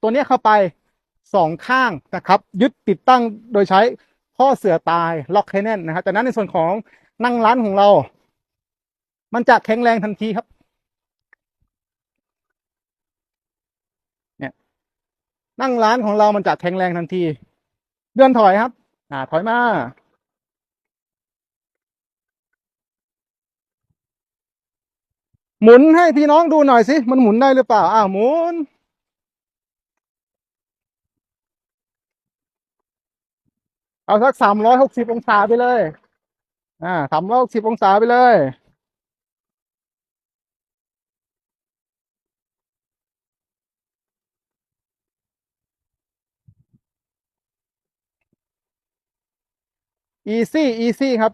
ตัวนี้เข้าไปสองข้างนะครับ ยึดติดตั้งโดยใช้ข้อเสือตายล็อกให้แน่นนะครับจากนั้นในส่วนของนั่งร้านของเรา มันจะแข็งแรงทันทีครับเนี่ยนั่งร้านของเรามันจะแข็งแรงทันทีเลื่อนถอยครับ อ่า ถอยมาหมุนให้พี่น้องดูหน่อยสิ มันหมุนได้หรือเปล่าอ่าวหมุน เอาสักสามร้อยหกสิบองศาไปเลย อ่าสามร้อยหกสิบองศาไปเลยอีซี่อีซี่ครับ